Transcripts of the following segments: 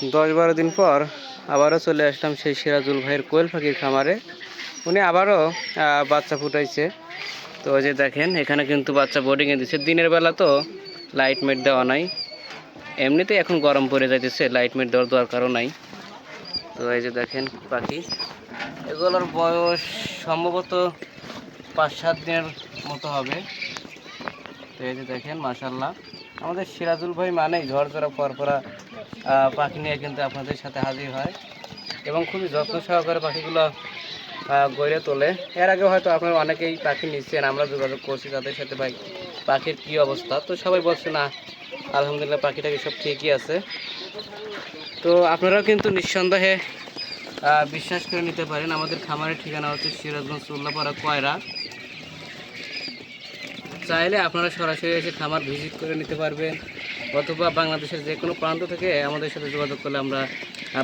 দশ বারো দিন পর আবারও চলে আসলাম সেই সিরাজুল ভাইয়ের কোয়েল পাখির খামারে। উনি আবারও বাচ্চা ফুটাইছে। তো যে দেখেন, এখানে কিন্তু বাচ্চা বোর্ডিংয়ে দিচ্ছে দিনের বেলা তো লাইট মেট দেওয়া নাই। এমনিতেই এখন গরম পড়ে যাইতেছে লাইট মেট দেওয়ার দরকারও নাই। তো এই যে দেখেন পাখি। এগুলোর বয়স সম্ভবত পাঁচ সাত দিনের মতো হবে। তো এই যে দেখেন মাশাল্লাহ আমাদের সিরাজুল ভাই মানেই ঝড়ঝরা পরপরা পাখি নিয়ে কিন্তু আপনাদের সাথে হাজির হয় এবং খুবই যত্ন সহকারে পাখিগুলো গড়ে তোলে। এর আগে হয়তো আপনারা অনেকেই পাখি নিচ্ছেন, আমরা যোগাযোগ করছি তাদের সাথে, ভাই, পাখির কী অবস্থা? তো সবাই বলছে, না, আলহামদুলিল্লাহ পাখিটাকে সব ঠিকই আছে। তো আপনারাও কিন্তু নিঃসন্দেহে বিশ্বাস করে নিতে পারেন, আমাদের খামারের ঠিকানা হচ্ছে সিরাজগঞ্জ উল্লাপাড়া কয়রা। চাইলে আপনারা সরাসরি এসে খামার ভিজিট করে নিতে পারবেন, অথবা বাংলাদেশের যে কোনো প্রান্ত থেকে আমাদের সাথে যোগাযোগ করলে আমরা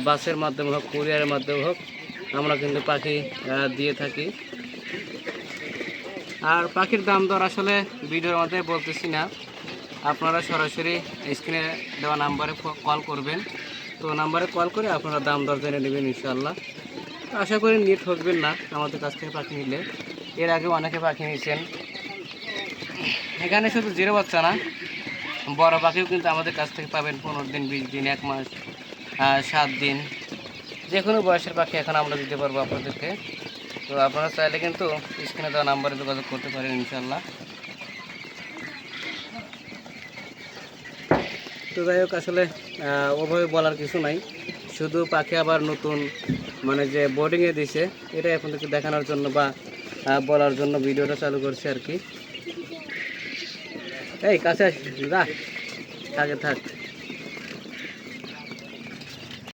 বাসের মাধ্যমে হোক, কুরিয়ারের মাধ্যমে হোক, আমরা কিন্তু পাখি দিয়ে থাকি। আর পাখির দাম দর আসলে ভিডিওর মধ্যে বলতেছি না। আপনারা সরাসরি স্ক্রিনে দেওয়া নাম্বারে কল করবেন। তো নাম্বারে কল করে আপনারা দাম দর জেনে নেবেন ইনশাল্লাহ আশা করি নিয়ে ঠকবেন না আমাদের কাছ থেকে পাখি নিলে। এর আগে অনেকে পাখি নিয়েছেন। এখানে শুধু জিরো বাচ্চা না, বড় পাখিও কিন্তু আমাদের কাছ থেকে পাবেন পনেরো দিন, বিশ দিন, এক মাস সাত দিন। যে কোনো বয়সের পাখি এখন আমরা দিতে পারব আপনাদেরকে। তো আপনারা চাইলে কিন্তু স্ক্রিনে দেওয়া নাম্বারে যোগাযোগ করতে পারেন ইনশাল্লাহ তো যাই হোক, আসলে ওভাবে বলার কিছু নাই। শুধু পাখি আবার নতুন মানে যে বোর্ডিংয়ে দিছে এটা আপনাদেরকে দেখানোর জন্য বা বলার জন্য ভিডিওটা চালু করছে আর কি। এই কাছে আসিস দাদা থাকে থাক।